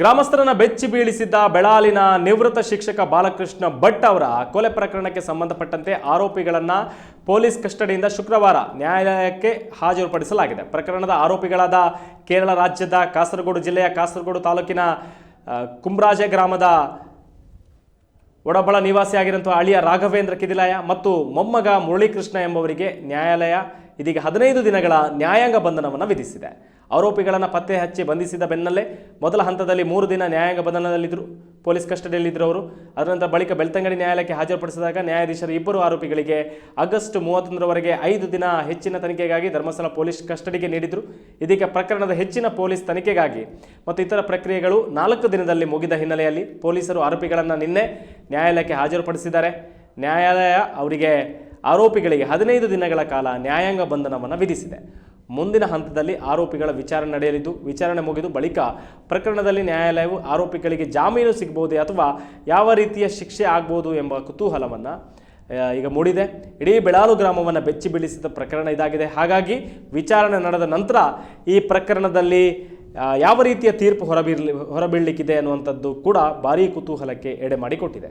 ಗ್ರಾಮಸ್ಥರನ್ನ ಬೆಚ್ಚಿ ಬೀಳಿಸಿದ್ದ ಬೆಳಾಲಿನ ನಿವೃತ್ತ ಶಿಕ್ಷಕ ಬಾಲಕೃಷ್ಣ ಭಟ್ ಅವರ ಕೊಲೆ ಪ್ರಕರಣಕ್ಕೆ ಸಂಬಂಧಪಟ್ಟಂತೆ ಆರೋಪಿಗಳನ್ನ ಪೊಲೀಸ್ ಕಸ್ಟಡಿಯಿಂದ ಶುಕ್ರವಾರ ನ್ಯಾಯಾಲಯಕ್ಕೆ ಹಾಜರುಪಡಿಸಲಾಗಿದೆ. ಪ್ರಕರಣದ ಆರೋಪಿಗಳಾದ ಕೇರಳ ರಾಜ್ಯದ ಕಾಸರಗೋಡು ಜಿಲ್ಲೆಯ ಕಾಸರಗೋಡು ತಾಲೂಕಿನ ಕುಂಬ್ರಾಜೆ ಗ್ರಾಮದ ಒಡಬಳ ನಿವಾಸಿಯಾಗಿರುವಂತಹ ಅಳಿಯ ರಾಘವೇಂದ್ರ ಕಿದಿಲಾಯ ಮತ್ತು ಮೊಮ್ಮಗ ಮುರಳೀಕೃಷ್ಣ ಎಂಬವರಿಗೆ ನ್ಯಾಯಾಲಯ ಇದೀಗ ಹದಿನೈದು ದಿನಗಳ ನ್ಯಾಯಾಂಗ ಬಂಧನವನ್ನು ವಿಧಿಸಿದೆ. ಆರೋಪಿಗಳನ್ನು ಪತ್ತೆ ಹಚ್ಚಿ ಬಂಧಿಸಿದ ಬೆನ್ನಲ್ಲೇ ಮೊದಲ ಹಂತದಲ್ಲಿ ಮೂರು ದಿನ ನ್ಯಾಯಾಂಗ ಬಂಧನದಲ್ಲಿದ್ದರು ಪೊಲೀಸ್ ಕಸ್ಟಡಿಯಲ್ಲಿದ್ದರು ಅವರು. ಅದರ ನಂತರ ಬಳಿಕ ಬೆಳ್ತಂಗಡಿ ನ್ಯಾಯಾಲಯಕ್ಕೆ ಹಾಜರುಪಡಿಸಿದಾಗ ನ್ಯಾಯಾಧೀಶರು ಇಬ್ಬರು ಆರೋಪಿಗಳಿಗೆ ಆಗಸ್ಟ್ ಮೂವತ್ತೊಂದರವರೆಗೆ ಐದು ದಿನ ಹೆಚ್ಚಿನ ತನಿಖೆಗಾಗಿ ಧರ್ಮಸ್ಥಳ ಪೊಲೀಸ್ ಕಸ್ಟಡಿಗೆ ನೀಡಿದರು. ಇದೀಗ ಪ್ರಕರಣದ ಹೆಚ್ಚಿನ ಪೊಲೀಸ್ ತನಿಖೆಗಾಗಿ ಮತ್ತು ಇತರ ಪ್ರಕ್ರಿಯೆಗಳು ನಾಲ್ಕು ದಿನದಲ್ಲಿ ಮುಗಿದ ಹಿನ್ನೆಲೆಯಲ್ಲಿ ಪೊಲೀಸರು ಆರೋಪಿಗಳನ್ನು ನಿನ್ನೆ ನ್ಯಾಯಾಲಯಕ್ಕೆ ಹಾಜರುಪಡಿಸಿದ್ದಾರೆ. ನ್ಯಾಯಾಲಯ ಅವರಿಗೆ ಆರೋಪಿಗಳಿಗೆ ಹದಿನೈದು ದಿನಗಳ ಕಾಲ ನ್ಯಾಯಾಂಗ ಬಂಧನವನ್ನು ವಿಧಿಸಿದೆ. ಮುಂದಿನ ಹಂತದಲ್ಲಿ ಆರೋಪಿಗಳ ವಿಚಾರಣೆ ನಡೆಯಲಿದ್ದು, ವಿಚಾರಣೆ ಮುಗಿದು ಬಳಿಕ ಪ್ರಕರಣದಲ್ಲಿ ನ್ಯಾಯಾಲಯವು ಆರೋಪಿಗಳಿಗೆ ಜಾಮೀನು ಸಿಗಬಹುದೇ ಅಥವಾ ಯಾವ ರೀತಿಯ ಶಿಕ್ಷೆ ಆಗ್ಬೋದು ಎಂಬ ಕುತೂಹಲವನ್ನು ಈಗ ಮೂಡಿದೆ. ಇಡೀ ಬೆಳಾಲು ಗ್ರಾಮವನ್ನು ಬೆಚ್ಚಿ ಬೀಳಿಸಿದ ಪ್ರಕರಣ ಇದಾಗಿದೆ. ಹಾಗಾಗಿ ವಿಚಾರಣೆ ನಡೆದ ನಂತರ ಈ ಪ್ರಕರಣದಲ್ಲಿ ಯಾವ ರೀತಿಯ ತೀರ್ಪು ಹೊರಬೀರ್ಲಿ, ಹೊರಬೀಳಲಿಕ್ಕಿದೆ ಅನ್ನುವಂಥದ್ದು ಕೂಡ ಭಾರೀ ಕುತೂಹಲಕ್ಕೆ ಎಡೆ ಮಾಡಿಕೊಟ್ಟಿದೆ.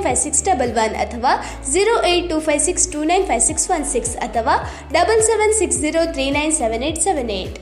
five six double one ಅಥವಾ zero eight two five six two nine five six one six ಅಥವಾ double seven six zero three nine seven eight seven eight